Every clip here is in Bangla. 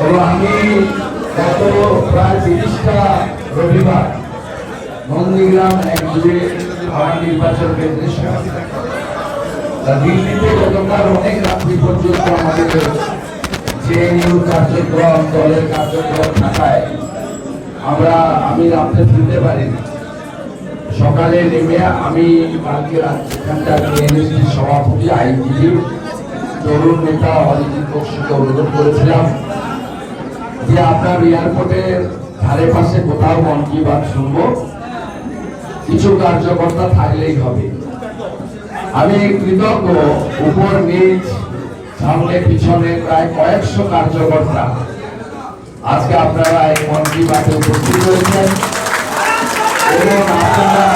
এবং আমি গত প্রায় তিরিশটা রবিবার নন্দীগ্রাম এক জুড়ে আমার নির্বাচন কেন্দ্রে সমাবেশ। তা দিল্লিতে গতকাল অনেক রাত্রি পর্যন্ত আমাদের জেএনইউ কার্যক্রম, দলের কার্যক্রম থাকায় আমরা আমি রাত্রে ফিরতে পারিনি সকালে নেমে আমি কালকে রাত- এখানকার সভাপতি, আইনজীবী তরুণ নেতা অরিজিৎ বক্সিকে অনুরোধ করেছিলাম যে আপনার এয়ারপোর্টের ধারে পাশে কোথাও মন কি বাত শুনব। কিছু কার্যকর্তা থাকলেই হবে। আমি কৃতজ্ঞ। উপর নিচ, সামনে পিছনে প্রায় কয়েকশো কার্যকর্তা। আজকে আপনারা এই মন কি বাতে উপস্থিত হয়েছেন। এবং আপনারা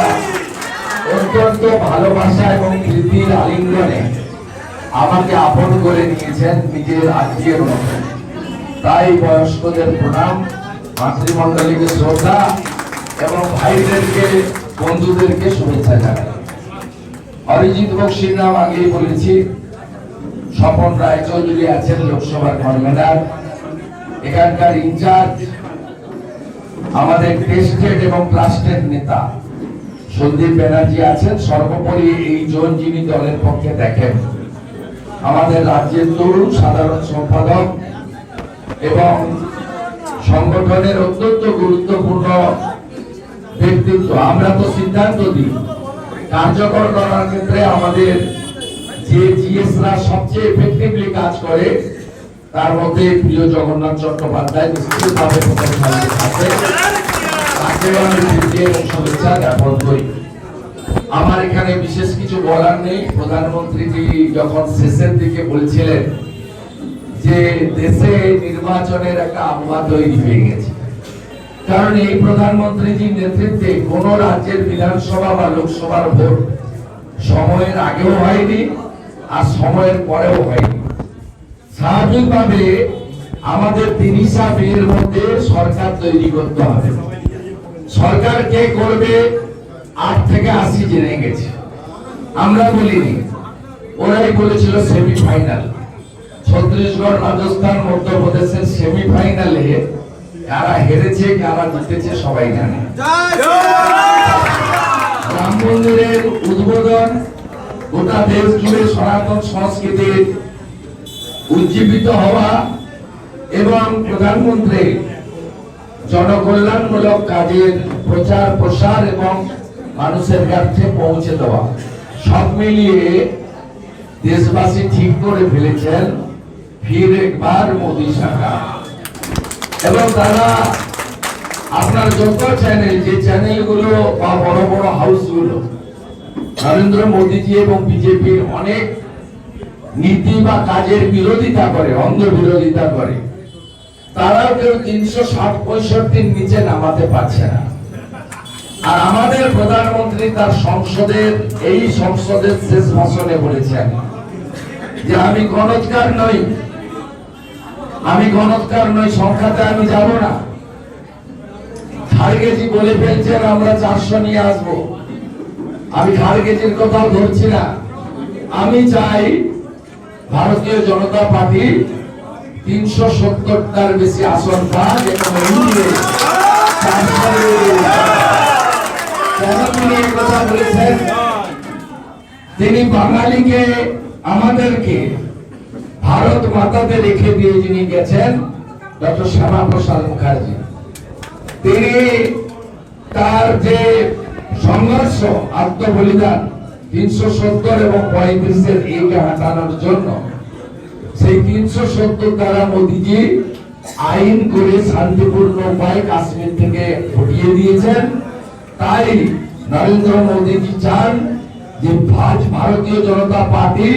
অত্যন্ত ভালোবাসা এবং প্রীতির আলিঙ্গনে আমাকে আপন করে নিয়েছেন নিজের আত্মীয়ের মতো। তাই বয়স্কদের প্রণাম, মাতৃমণ্ডলীকে শ্রদ্ধা এবং ভাইদেরকে, বন্ধুদেরকে শুভেচ্ছা জানাই। অরিজিৎ বক্সির নাম আগেই বলেছি, স্বপন রায়চৌধুরী আছেন লোকসভার কনভেনার এখানকার ইনচার্জ, আমাদের টেস্টেড এবং ট্রাস্টেড নেতা সন্দীপ ব্যানার্জি আছেন। সর্বোপরি এই জন যিনি দলের পক্ষে দেখেন। আমাদের রাজ্যের তরুণ সাধারণ সম্পাদক এবং সংগঠনের অত্যন্ত গুরুত্বপূর্ণ ব্যক্তিত্ব। আমরা তো সিদ্ধান্ত দিই, কার্যকর করার ক্ষেত্রে আমাদের যে জিএসরা সবচেয়ে এফেক্টিভলি কাজ করে, তার মধ্যে প্রিয় জগন্নাথ চট্টোপাধ্যায় নিশ্চিতভাবে আছে। তাকেও আমি শুভেচ্ছা জ্ঞাপন করি। আমার এখানে বিশেষ কিছু বলার নেই। প্রধানমন্ত্রীজি যখন শেষের দিকে বলছিলেন যে দেশে নির্বাচনের একটা আবহাওয়া তৈরি হয়ে গেছে, কারণ এই প্রধানমন্ত্রীজির নেতৃত্বে কোন রাজ্যের বিধানসভা বা লোকসভার ভোট সময়ের আগেও হয়নি আর সময়ের পরেও হয়নি। স্বাভাবিকভাবে আমাদের তিরিশা মেয়ের মধ্যে সরকার তৈরি করতে হবে। সরকার কে করবে? আট থেকে আশি জেনে গেছে। আমরা বলিনি, ওরাই বলেছিল সেমিফাইনাল ছত্রিশগড় রাজস্থান, মধ্যপ্রদেশের সেমিফাইনালে কারা হেরেছে, কারা জিতেছে, সবাই জানে। রাম মন্দিরের উদ্বোধন গোটা দেশ জুড়ে সনাতন সংস্কৃতির উজ্জীবিত হওয়া এবং প্রধানমন্ত্রী জনকল্যাণমূলক কাজের প্রচার প্রসার এবং মানুষের কাছে পৌঁছে দেওয়া। সব মিলিয়ে দেশবাসী ঠিক করে ফেলেছেন, ফির একবার মোদী সরকার। এবং তারা আপনার যত চ্যানেল যে চ্যানেলগুলো বা বড় বড় হাউসগুলো নরেন্দ্র মোদীজি এবং বিজেপির অনেক নীতি বা কাজের বিরোধিতা করে, অন্ধ বিরোধিতা করে, তারাও কেউ তিনশো ষাট পঁয়ষট্টির নিচে নামাতে পারছে না। আর আমাদের প্রধানমন্ত্রী তার সংসদের, এই সংসদের শেষ ভাষণে বলেছেন যে আমি গণৎকার নই। আমি গণৎকার নই, সংখ্যাতে আমি যাব না। খারগেজি বলে ফেলছেন, আমরা চারশো নিয়ে আসব। আমি খারগেজির কথাও ধরছি না। আমি চাই ভারতীয় জনতা পার্টি তিনশো সত্তরটার বেশি আসন পাক এবং তিনি বাঙালিকে আমাদেরকে ভারত মাতাতে রেখে দিয়ে যিনি গেছেন, ডক্টর শ্যামা প্রসাদ মুখার্জি। তিনি তার যে সংঘর্ষ, আত্মবলিদান তিনশো সত্তর এবং পঁয়ত্রিশের এইকে হাঁটানোর জন্য, সেই তিনশো সত্তর দ্বারা মোদীজি আইন করে শান্তিপূর্ণ উপায় কাশ্মীর থেকে হটিয়ে দিয়েছেন। তাই নরেন্দ্র মোদীজি চান যে ভারতীয় জনতা পার্টি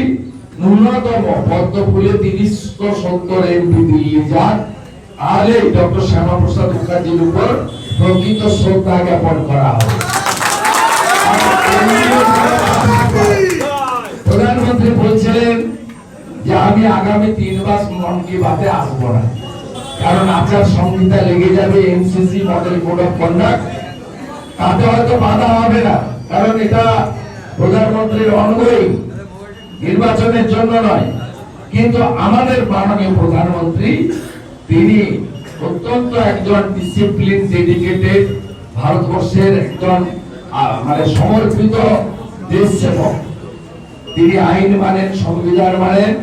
ন্যূনতম পদ্ম ফুলে তিরিশ সত্তর এমপি দিয়ে যান তাহলে ডক্টর শ্যামা প্রসাদ মুখার্জির উপর প্রকৃত শ্রদ্ধা জ্ঞাপন করা হবে। প্রধানমন্ত্রী বলছিলেন যে আমি আগামী তিন মাস মন কি বাতে আসব না। কারণ আচার সংহিতা লেগে যাবে MCC model code of conduct তাতে হয়তো বাধা হবে না। কারণ এটা প্রধানমন্ত্রীর অনগোয়িং নির্বাচনের জন্য নয়। কিন্তু আমাদের মাননীয় প্রধানমন্ত্রী, তিনি অত্যন্ত একজন ডিসিপ্লিন ডেডিকেটেড ভারতবর্ষের একজন মানে সমর্পিত দেশ সেবক তিনি আইন মানেন, সংবিধান মানেন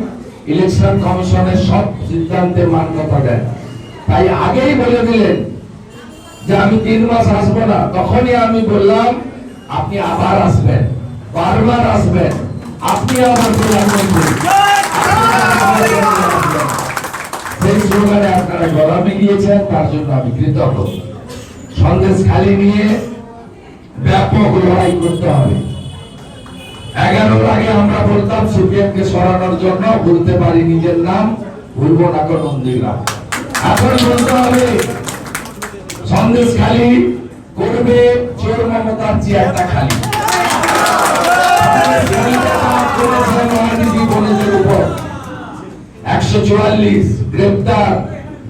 ইলেকশন কমিশনের সব সিদ্ধান্তে মান্যতা দেন। তাই আগেই বলে দিলেন যে আমি তিন মাস আসব না তখনই আমি বললাম আপনি আবার আসবেন বারবার আসবেন। আপনি প্রধানমন্ত্রী সেই স্লোগানে আপনারা গরমে গিয়েছেন তার জন্য আমি কৃতজ্ঞ। সন্দেশ খালি নিয়ে ব্যাপক লড়াই করতে হবে। এগারোর আগে আমরা বলতাম সিপিএম কে সরানোর জন্য বলতে পারি নিজের নাম ভুলবো না কোনো এখন বলতে হবে সন্দেশ খালি করবে চোর মমতার চেয়ারটা খালি। একশো চুয়াল্লিশ গ্রেপ্তার,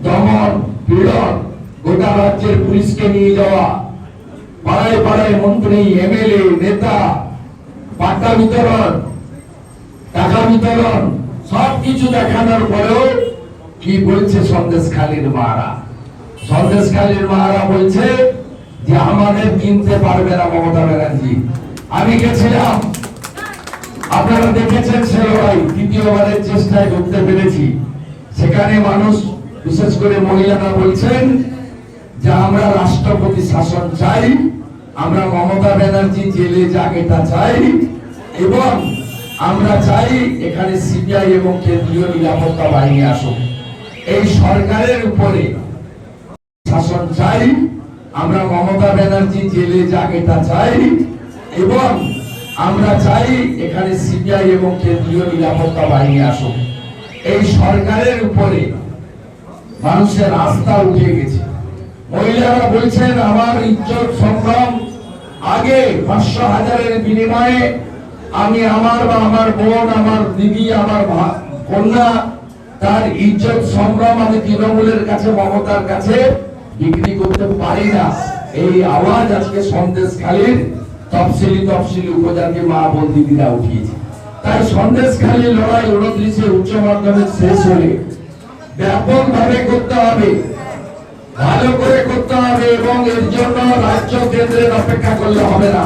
দমন, পীড়ন গোটা রাজ্যের পুলিশকে নিয়ে যাওয়া। পাড়ায় পাড়ায় মন্ত্রী, এমএলএ, নেতা পাট্টা বিতরণ, টাকা বিতরণ সব কিছু দেখানোর পরেও কি বলছে সন্দেশ খালির মারা? সন্দেশ খালির মারা বলছে যে আমাদের কিনতে পারবে না মমতা ব্যানার্জি। আমি গেছিলাম। আপনারা দেখেছেন সে লড়াই তৃতীয়বারের চেষ্টায় ঢুকতে পেরেছি। সেখানে মানুষ, বিশেষ করে মহিলারা বলছেন যে আমরা রাষ্ট্রপতি শাসন চাই, আমরা মমতা ব্যানার্জি জেলে যাক এটা চাই এবং আমরা চাই এখানে সিবিআই এবং কেন্দ্রীয় নিরাপত্তা বাহিনী আসুক। এই সরকারের উপরে চাই, আমরা মমতা ব্যানার্জি জেলে যাক এটা চাই, এবং আমরা চাই এখানে সিবিআই এবং কেন্দ্রীয় নিরাপত্তা বাহিনী আসুক। এই সরকারের উপরে মানুষের আস্থা উঠে গেছে। মহিলারা বলছেন, আমার ইজ্জত সংগ্রাম আগে পাঁচশো হাজারের বিনিময়ে আমি আমার বা আমার বোন, আমার দিদি, আমার কন্যা, তার ইজ্জত সংগ্রাম আমি তৃণমূলের কাছে, মমতার কাছে বিক্রি করতে পারি না। এই আওয়াজ আজকে সন্দেশ খালির তফসিলি তফসিলি উপজাতি মা বোন দিদিরা উঠিয়েছে। তাই সন্দেশ খালি লড়াই উনত্রিশে উচ্চ মাধ্যমিক শেষ হলে ব্যাপক ভাবে করতে হবে। ভালো করে করতে হবে এবং এর জন্য রাজ্য কেন্দ্রের অপেক্ষা করলে হবে না।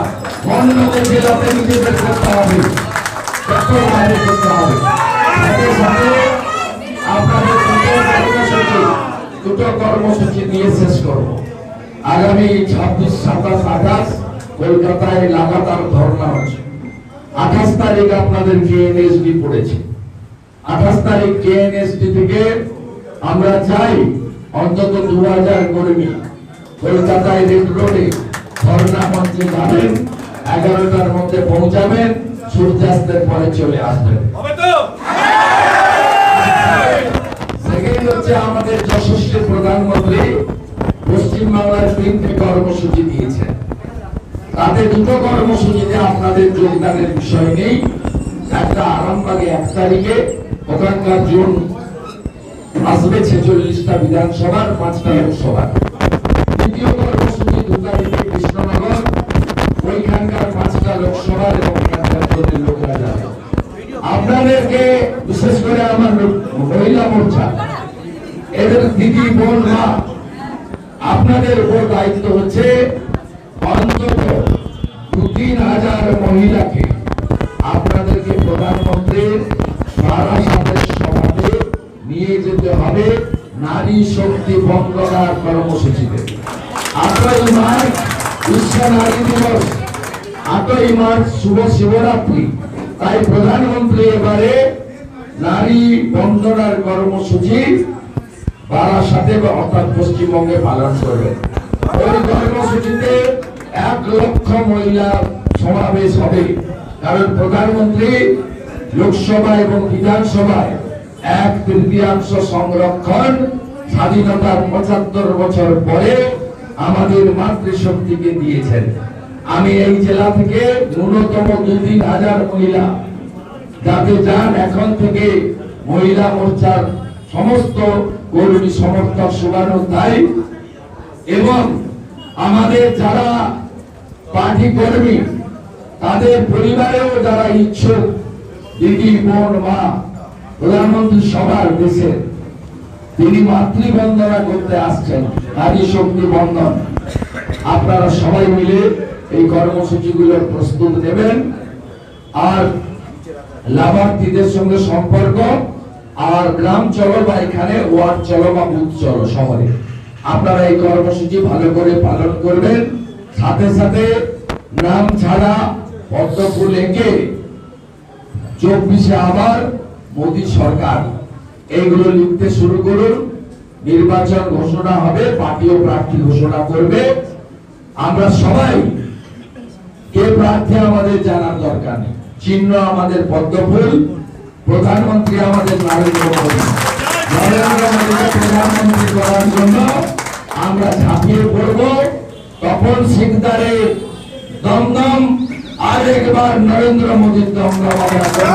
অন্য জেলাতে নিজেদের করতে হবে করতে সাথে সাথে আপনাদের দুটো কর্মসূচি নিয়ে শেষ করব। আগামী ছাব্বিশ, সাতাশ আঠাশ কলকাতায় লাগাতার ধর্ণা হচ্ছে। আঠাশ তারিখ আপনাদের কেএনএসডি পড়েছে। আঠাশ তারিখ কেএনএসডি থেকে আমরা চাই অন্তত দু হাজার কর্মী কলকাতায় রেড রোডে ধর্ণা মঞ্চে যাবেন, এগারোটার মধ্যে পৌঁছাবেন, সূর্যাস্তের পরে চলে আসবেন হবে তো সেকেন্ড হচ্ছে আমাদের যশস্বী প্রধানমন্ত্রী পশ্চিমবাংলার তিনটে কর্মসূচি দিয়েছেন। তাতে দুটো কর্মসূচিতে আপনাদের যোগদানের বিষয় নেই। একটা আরামবাগে এক তারিখে, ওখানকার জোন আসবে ছেচল্লিশটা বিধানসভার, পাঁচটা লোকসভার। দ্বিতীয় কর্মসূচি দু তারিখে কৃষ্ণনগর, ওইখানকার পাঁচটা লোকসভার এবং আপনাদেরকে বিশেষ করে আমার মহিলা মোর্চা এদের দিদি বোন মা আপনাদের উপর দায়িত্ব হচ্ছে অন্তত দু তিন হাজার মহিলাকে আপনাদেরকে প্রধানমন্ত্রীর বারাসাতের সভাতে নিয়ে যেতে হবে নারী শক্তি বন্দনার কর্মসূচিতে। আটই মার্চ, বিশ্ব নারী দিবস। আটই মার্চ, শুভ শিবরাত্রি। তাই প্রধানমন্ত্রী এবারে নারী বন্দনার কর্মসূচি বারাসাতে বা অর্থাৎ পশ্চিমবঙ্গে পালন করবে। ওই কর্মসূচিতে এক লক্ষ মহিলা সমাবেশ হবে। কারণ প্রধানমন্ত্রী লোকসভা এবং বিধানসভায় এক তৃতীয়াংশ সংরক্ষণ স্বাধীনতার পঁচাত্তর বছর পরে আমাদের মাতৃশক্তিকে দিয়েছেন। আমি এই জেলা থেকে ন্যূনতম দু তিন হাজার মহিলা যাতে যান, এখন থেকে মহিলা মোর্চার সমস্ত কর্মী সমর্থক শুভানো তাই। এবং আমাদের যারা পার্টি কর্মী, তাদের পরিবারেও যারা ইচ্ছুক, দিদি, বোন, মা, প্রধানমন্ত্রী সবার দেশে তিনি মাতৃবন্দনা করতে আসছেন, নারী শক্তি বন্ধন। আপনারা সবাই মিলে এই কর্মসূচিগুলোর প্রস্তুত নেবেন। আর লাভার্থীদের সঙ্গে সম্পর্ক আর গ্রাম চলো বা এখানে, ওয়ার্ড চলো বা বুথ চলো শহরে। আপনারা এই কর্মসূচি ভালো করে পালন করবেন। সাথে সাথে নাম ছাড়া পদ্ম ফুল এঁকে চব্বিশে আবার মোদী সরকার। এইগুলো লিখতে শুরু করুন। নির্বাচন ঘোষণা হবে পার্টিও প্রার্থী ঘোষণা করবে। আমরা সবাই কে প্রার্থী আমাদের জানার দরকার নেই। চিহ্ন আমাদের পদ্মফুল প্রধানমন্ত্রী আমাদের নরেন্দ্র মোদী। নরেন্দ্র প্রধানমন্ত্রী করার জন্য আমরা ঝাঁপিয়ে পড়ব। তখন সিংদারে দমদম আর একবার নরেন্দ্র মোদীর দমদম আমরা